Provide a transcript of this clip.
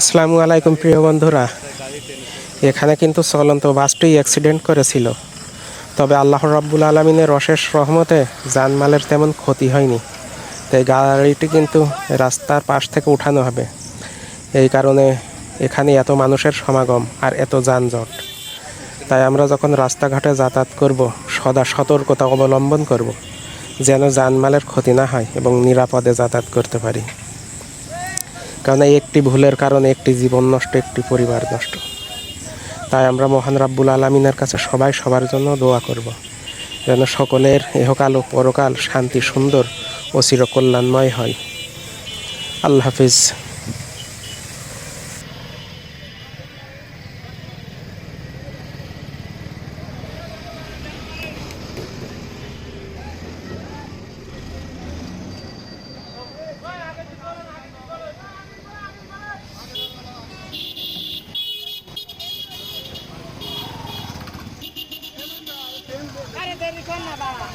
আসসালামু আলাইকুম, প্রিয় বন্ধুরা। এখানে কিন্তু চলন্ত বাসটি অ্যাক্সিডেন্ট করেছিল। তবে আল্লাহ রাব্বুল আলমিনের অশেষ রহমতে জানমালের তেমন ক্ষতি হয়নি। তাই গাড়িটি কিন্তু রাস্তার পাশ থেকে উঠানো হবে। এই কারণে এখানে এত মানুষের সমাগম আর এত যানজট। তাই আমরা যখন রাস্তাঘাটে যাতায়াত করব, সদা সতর্কতা অবলম্বন করব, যেন জানমালের ক্ষতি না হয় এবং নিরাপদে যাতায়াত করতে পারি। কারণ এই একটি ভুলের কারণে একটি জীবন নষ্ট, একটি পরিবার নষ্ট। তাই আমরা মহান রাব্বুল আলমিনের কাছে সবাই সবার জন্য দোয়া করব। যেন সকলের এহকাল ও পরকাল শান্তি, সুন্দর ও চিরকল্যাণময় হয়। আল্লাহ হাফিজ। আরে দেরি কর না বাবা